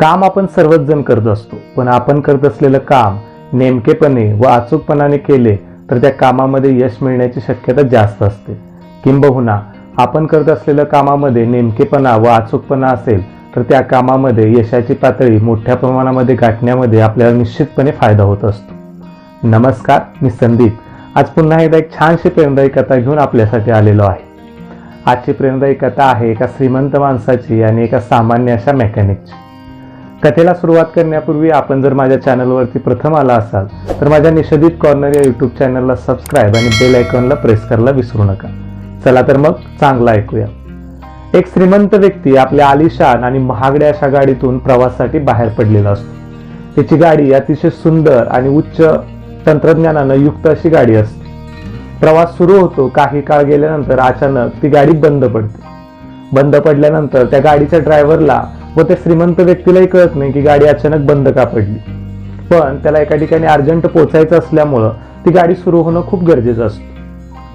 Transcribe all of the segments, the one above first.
काम आपण सर्वच जण करत असतो. पण आपण करत असलेलं काम नेमकेपणे व अचूकपणाने केले तर त्या कामामध्ये यश मिळण्याची शक्यता जास्त असते. किंबहुना आपण करत असलेल्या कामामध्ये नेमकेपणा व अचूकपणा असेल तर त्या कामामध्ये यशाची पातळी मोठ्या प्रमाणामध्ये गाठण्यामध्ये आपल्याला निश्चितपणे फायदा होत असतो. नमस्कार मी संदीप. आज पुन्हा एकदा एक छानशी प्रेरणादायी कथा घेऊन आपल्यासाठी आलेलो आहे. आजची प्रेरणादायी कथा आहे एका श्रीमंत माणसाची आणि एका सामान्य अशा मेकॅनिकची. कथेला सुरुवात करण्यापूर्वी आपण जर माझ्या चॅनलवरती प्रथम आला असाल तर माझ्या निषेधित कॉर्नर या यूट्यूब चॅनलला सबस्क्राईब आणि बेल आयकॉनला प्रेस करायला विसरू नका. चला तर मग चांगला ऐकूया. एक श्रीमंत व्यक्ती आपल्या आलिशान आणि महागड्या अशा गाडीतून प्रवासासाठी बाहेर पडलेला असतो. त्याची गाडी अतिशय सुंदर आणि उच्च तंत्रज्ञानानं युक्त अशी गाडी असते. प्रवास सुरू होतो काही काळ गेल्यानंतर अचानक ती गाडी बंद पडते. बंद पडल्यानंतर त्या गाडीच्या ड्रायव्हरला व त्या श्रीमंत व्यक्तीलाही कळत नाही की गाडी अचानक बंद का पडली. पण त्याला एका ठिकाणी अर्जंट पोचायचं असल्यामुळं ती गाडी सुरू होणं खूप गरजेचं असतं.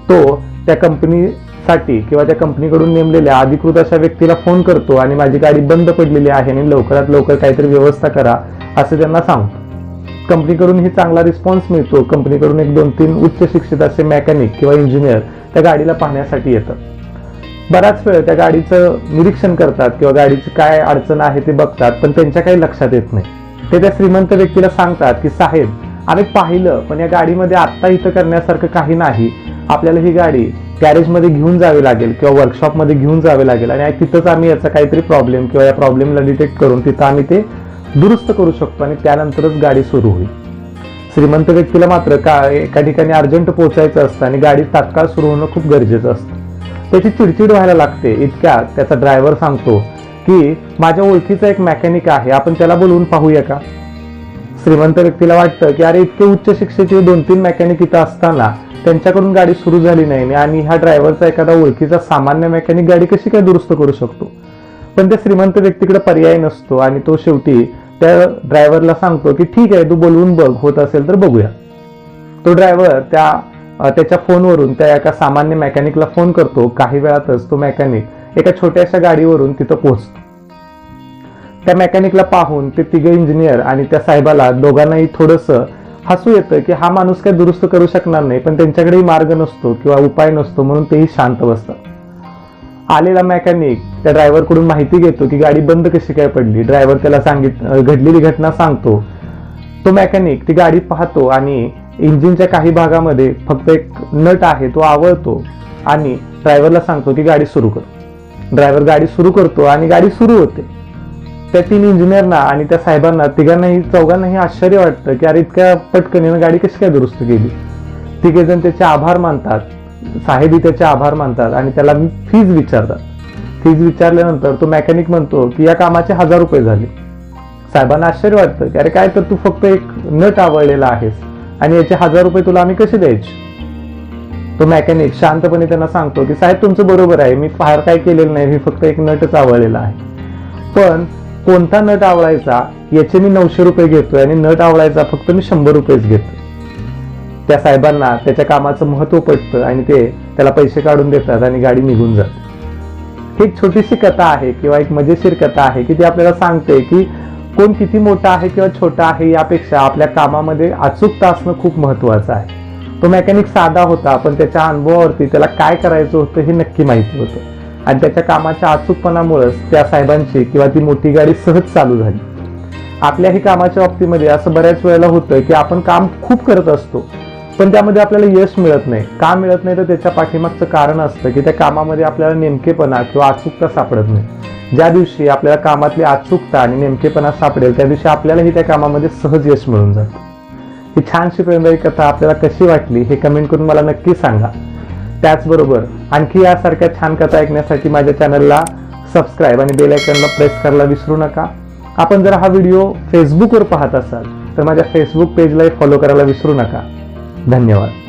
तो त्या कंपनीसाठी किंवा त्या कंपनीकडून नेमलेल्या अधिकृत अशा व्यक्तीला फोन करतो आणि माझी गाडी बंद पडलेली आहे आणि लवकरात लवकर काहीतरी व्यवस्था करा असं त्यांना सांगतो. कंपनीकडूनही चांगला रिस्पॉन्स मिळतो. कंपनीकडून एक दोन तीन उच्च शिक्षित असे मेकॅनिक किंवा इंजिनियर त्या गाडीला पाहण्यासाठी येतात. बराच वेळ त्या गाडीचं निरीक्षण करतात किंवा गाडीची काय अडचण आहे ते बघतात पण त्यांच्या काही लक्षात येत नाही. ते त्या श्रीमंत व्यक्तीला सांगतात की साहेब आम्ही पाहिलं पण या गाडीमध्ये आत्ता इथं करण्यासारखं काही नाही. आपल्याला ही गाडी गॅरेजमध्ये घेऊन जावी लागेल किंवा वर्कशॉपमध्ये घेऊन जावे लागेल आणि तिथंच आम्ही याचा काहीतरी प्रॉब्लेम किंवा या प्रॉब्लेमला डिटेक्ट करून तिथं आम्ही ते दुरुस्त करू शकतो आणि त्यानंतरच गाडी सुरू होईल. श्रीमंत व्यक्तीला मात्र का एका ठिकाणी अर्जंट पोहोचायचं असतं आणि गाडी तात्काळ सुरू होणं खूप गरजेचं असतं. त्याची चिडचिड व्हायला लागते. इतक्या त्याचा ड्रायव्हर सांगतो की माझ्या ओळखीचा एक मेकॅनिक आहे. आपण त्याला बोलवून पाहूया का? श्रीमंत व्यक्तीला वाटतं की अरे इतके उच्च शिक्षेचे दोन तीन मेकॅनिक इथं असताना त्यांच्याकडून गाडी सुरू झाली नाही आणि ह्या ड्रायव्हरचा एखादा ओळखीचा सामान्य मेकॅनिक गाडी कशी काय दुरुस्त करू शकतो? पण त्या श्रीमंत व्यक्तीकडे पर्याय नसतो आणि तो शेवटी त्या ड्रायव्हरला सांगतो की ठीक आहे तू बोलवून बघ. होत असेल तर बघूया. तो ड्रायव्हर त्या त्याच्या फोनवरून त्या एका सामान्य मेकॅनिकला फोन करतो काही वेळातच तो मेकॅनिक एका छोट्याशा गाडीवरून तिथं पोहोचतो. त्या मेकॅनिकला पाहून ते तिघे इंजिनियर आणि त्या साहेबाला दोघांनाही थोडंसं हसू येतं की हा माणूस काही दुरुस्त करू शकणार नाही पण त्यांच्याकडेही मार्ग नसतो किंवा उपाय नसतो म्हणून तेही शांत बसतात. आलेला मेकॅनिक त्या ड्रायव्हरकडून माहिती घेतो की गाडी बंद कशी काय पडली. ड्रायव्हर त्याला सांगित घडलेली घटना सांगतो. तो मेकॅनिक ती गाडी पाहतो आणि इंजिनच्या काही भागामध्ये फक्त एक नट आहे तो आवळतो आणि ड्रायव्हरला सांगतो की गाडी सुरू कर. ड्रायव्हर गाडी सुरू करतो आणि गाडी सुरू होते. त्या तीन इंजिनियरना आणि त्या साहेबांना तिघांनाही चौघांनाही आश्चर्य वाटतं की अरे इतक्या पटकनीनं गाडी कशी काय दुरुस्त केली? तिघे जण त्याचे आभार मानतात. साहेबी त्याचे आभार मानतात आणि त्याला फीज विचारतात. फीज विचारल्यानंतर तो मेकॅनिक म्हणतो की या कामाचे हजार रुपये झाले. साहेबांना आश्चर्य वाटतं की अरे काय तर तू फक्त एक नट आवळलेला आहेस. आणि याचे हजार रुपये तुला आम्ही कसे द्यायचे? तो मेकॅनिक शांतपणे त्यांना सांगतो की साहेब तुमचं बरोबर आहे. मी फार काय केलेलं नाही. मी फक्त एक नटच आवडलेला आहे. पण कोणता नट आवडायचा याचे मी नऊशे रुपये घेतोय आणि नट आवडायचा फक्त मी शंभर रुपयेच घेतो त्या साहेबांना त्याच्या कामाचं महत्त्व पटतं आणि ते त्याला पैसे काढून देतात आणि गाडी निघून जाते. ही एक छोटीशी कथा आहे किंवा एक मजेशीर कथा आहे की ती आपल्याला सांगते की कोण किती मोठा आहे किंवा छोटा आहे यापेक्षा आपल्या कामामध्ये अचूकता असणं खूप महत्वाचं आहे. तो मेकॅनिक साधा होता पण त्याच्या अनुभवावरती त्याला काय करायचं होतं हे नक्की माहिती होतं. आणि त्याच्या कामाच्या अचूकपणामुळेच त्या साहेबांची किंवा ती मोठी गाडी सहज चालू झाली. आपल्याही कामाच्या बाबतीमध्ये असं बऱ्याच वेळेला होतं की आपण काम खूप करत असतो पण त्यामध्ये आपल्याला यश मिळत नाही. का मिळत नाही? तर त्याच्या पाठीमागचं कारण असतं की त्या कामामध्ये आपल्याला नेमकेपणा किंवा अचूकता सापडत नाही. ज्या दिवशी आपल्याला कामातली अचूकता आणि नेमकेपणा सापडेल त्या दिवशी आपल्यालाही त्या कामामध्ये सहज यश मिळून जातं. ही छानशी प्रेमदायी कथा आपल्याला कशी वाटली हे कमेंट करून मला नक्की सांगा. त्याचबरोबर आणखी यासारख्या छान कथा ऐकण्यासाठी माझ्या चॅनलला सबस्क्राईब आणि बेल आयकनला प्रेस करायला विसरू नका. आपण जर हा व्हिडिओ फेसबुकवर पाहत असाल तर माझ्या फेसबुक पेजलाही फॉलो करायला विसरू नका. धन्यवाद.